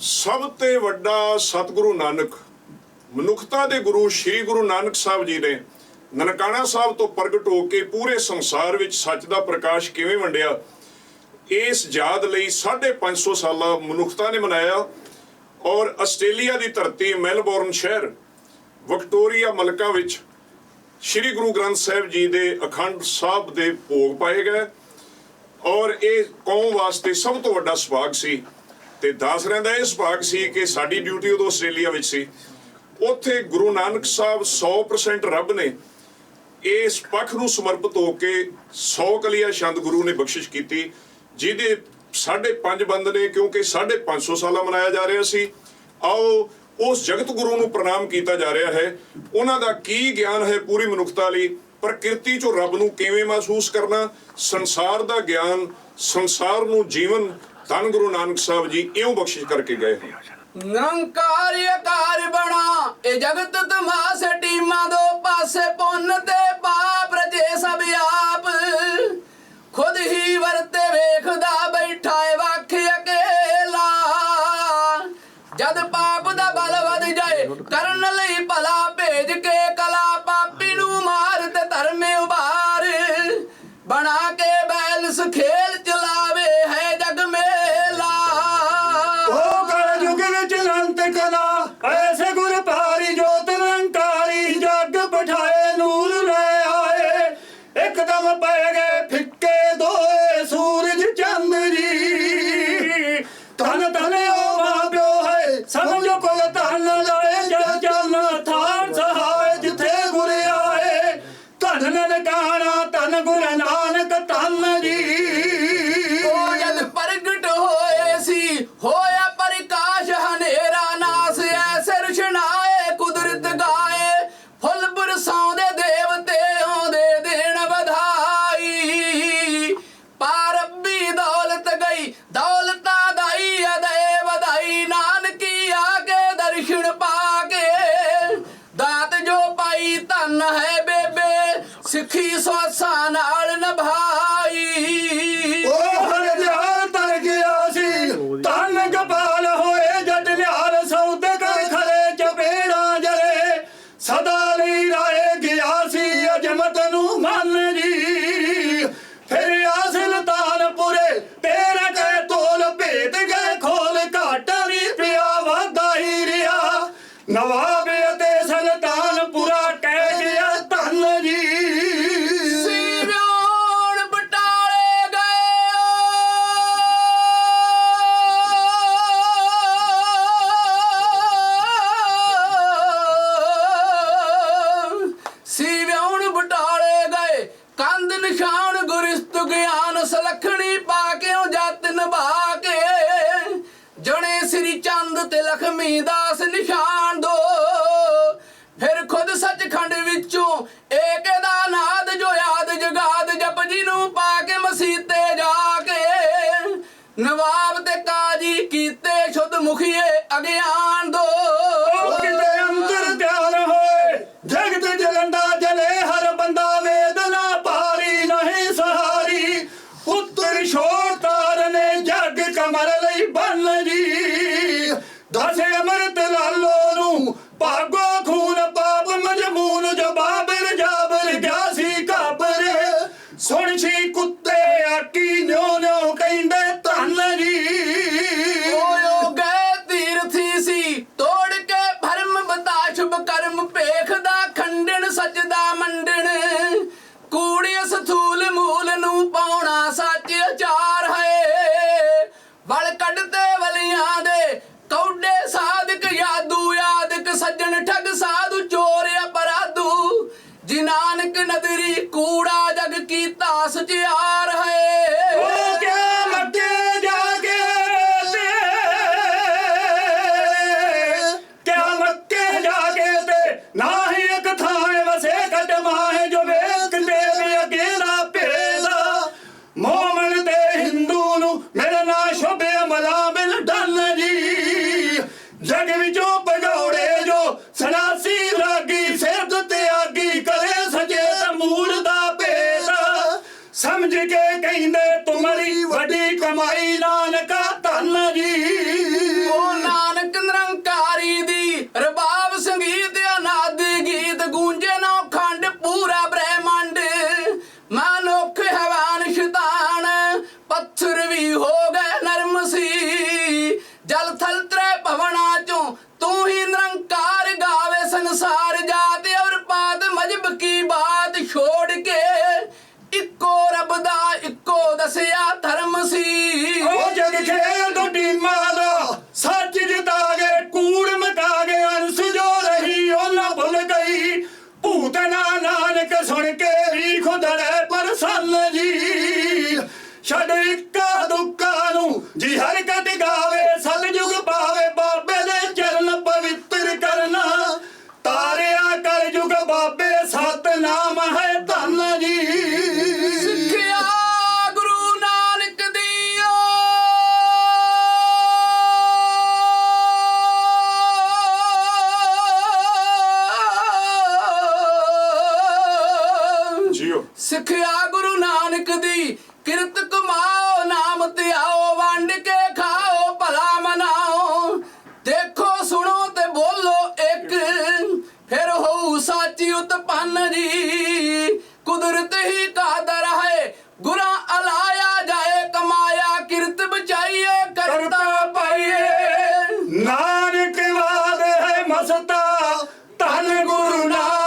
ਸਭ ਤੋਂ ਵੱਡਾ ਸਤਿਗੁਰੂ ਨਾਨਕ, ਮਨੁੱਖਤਾ ਦੇ ਗੁਰੂ ਸ੍ਰੀ ਗੁਰੂ ਨਾਨਕ ਸਾਹਿਬ ਜੀ ਨੇ ਨਨਕਾਣਾ ਸਾਹਿਬ ਤੋਂ ਪ੍ਰਗਟ ਹੋ ਕੇ ਪੂਰੇ ਸੰਸਾਰ ਵਿੱਚ ਸੱਚ ਦਾ ਪ੍ਰਕਾਸ਼ ਕਿਵੇਂ ਵੰਡਿਆ, ਇਸ ਯਾਦ ਲਈ 550 ਸਾਲਾ ਮਨੁੱਖਤਾ ਨੇ ਮਨਾਇਆ ਔਰ ਆਸਟ੍ਰੇਲੀਆ ਦੀ ਧਰਤੀ ਮੈਲਬੌਰਨ ਸ਼ਹਿਰ, ਵਿਕਟੋਰੀਆ ਮਲਕਾ ਵਿੱਚ ਸ੍ਰੀ ਗੁਰੂ ਗ੍ਰੰਥ ਸਾਹਿਬ ਜੀ ਦੇ ਅਖੰਡ ਸਾਹਿਬ ਦੇ ਭੋਗ ਪਾਏ ਗਏ ਔਰ ਇਹ ਕੌਮ ਵਾਸਤੇ ਸਭ ਤੋਂ ਵੱਡਾ ਸੁਭਾਗ ਸੀ। ਤੇ ਦਾਸਰਿਆਂ ਦਾ ਇਹ ਸੁਭਾਗ ਸੀ ਕਿ ਸਾਡੀ ਡਿਊਟੀ ਉਦੋਂ ਆਸਟ੍ਰੇਲੀਆ ਵਿੱਚ ਸੀ। ਉੱਥੇ ਗੁਰੂ ਨਾਨਕ ਸਾਹਿਬ 100% ਰੱਬ ਨੇ ਇਸ ਪੱਖ ਨੂੰ ਸਮਰਪਿਤ ਹੋ ਕੇ 100 ਕਲੀਆ ਛੰਦ ਗੁਰੂ ਨੇ ਬਖਸ਼ਿਸ਼ ਕੀਤੀ, ਜਿਹਦੇ ਸਾਢੇ ਪੰਜ ਬੰਦ ਨੇ, ਕਿਉਂਕਿ ਸਾਢੇ 500 ਸਾਲਾ ਮਨਾਇਆ ਜਾ ਰਿਹਾ ਸੀ। ਆਓ ਉਸ ਜਗਤ ਗੁਰੂ ਨੂੰ ਪ੍ਰਣਾਮ ਕੀਤਾ ਜਾ ਰਿਹਾ ਹੈ। ਉਹਨਾਂ ਦਾ ਕੀ ਗਿਆਨ ਹੈ ਪੂਰੀ ਮਨੁੱਖਤਾ ਲਈ? ਪ੍ਰਕਿਰਤੀ ਚੋਂ ਰੱਬ ਨੂੰ ਕਿਵੇਂ ਮਹਿਸੂਸ ਕਰਨਾ? ਸੰਸਾਰ ਦਾ ਗਿਆਨ, ਸੰਸਾਰ ਨੂੰ ਜੀਵਨ ਧੰਨ ਗੁਰੂ ਨਾਨਕ ਸਾਹਿਬ ਜੀ, ਇਉਂ ਬਖਸ਼ਿਸ਼ ਕਰਕੇ ਗਏ ਹਨ ਨਿਰੰਕਾਰੀ ਬਣਾ, ਇਹ ਜਗਤ ਤਮਾਸ ਟੀਮਾਂ ਦੋ ਪਾਸੇ ਪੁੰਨ ਤੇ ਪਾਪ ਰਜੇ ਸਭ ਆਪ। ਖੁਦ ਹੀ ਵਰਤੇ ਵੇਖਦਾ ਬੈਠਾ ਏ ਵੱਖ ਅਕੇਲਾ। ਜਦ ਪਾਪ ਦਾ ਬਲ ਵਧ ਜਾਏ, ਕਰਨ ਲਈ ਭਲਾ ਭੇਜ ਕੇ 選挙の小林成功 ਧਨ ਹੈ ਬੇਬੇ। ਸਿੱਖੀ ਸਵਾਸਾਂ ਨਾਲ ਨਿਭਾਈ ਗਿਆਨ ਸਲਖਣੀ ਪਾ ਕੇ ਉਹ ਜਤ ਨਿਭਾ ਕੇ? ਜਣੇ ਸ੍ਰੀ ਚੰਦ ਤੇ ਲਖਮੀ ਦਾਸ ਨਿਸ਼ਾਨ ਦੋ। ਫਿਰ ਖੁਦ ਸੱਚਖੰਡ ਵਿੱਚੋਂ ਏਕ ਦਾ ਨਾਦ ਜੋ ਯਾਦ ਜਗਾਦ ਜਪ ਜੀ ਨੂੰ ਪਾ ਕੇ ਮਸੀਤੇ ਜਾ ਕੇ। ਨਵਾਬ ਤੇ ਕਾਜੀ ਕੀਤੇ ਸ਼ੁੱਧ ਮੁਖੀਏ ਅਗਿਆ കൂടാതെ ਸਿੱਖਿਆ ਗੁਰੂ ਨਾਨਕ ਦੀ। ਕਿਰਤ ਕਮਾਓ, ਨਾਮ ਧਿਆਓ, ਵੰਡ ਕੇ ਖਾਓ, ਭਲਾ ਮਨਾਓ। ਦੇਖੋ, ਸੁਣੋ ਤੇ ਬੋਲੋ ਇੱਕ। ਫਿਰ ਹੋਊ ਸਾਚੀ ਉਤਪੰਨ ਜੀ। ਕੁਦਰਤ ਹੀ ਕਾਦਰ ਹੈ। ਗੁਰਾਂ ਅਲਾਇਆ ਜਾਏ, ਕਮਾਇਆ, ਕਿਰਤ ਬਚਾਈਏ, ਕਰਤਾ ਪਾਈਏ। ਨਾਨਕ ਵਾਦ ਹੈ ਮਸਤਾ, ਧੰਨ ਗੁਰੂ ਨਾਨਕ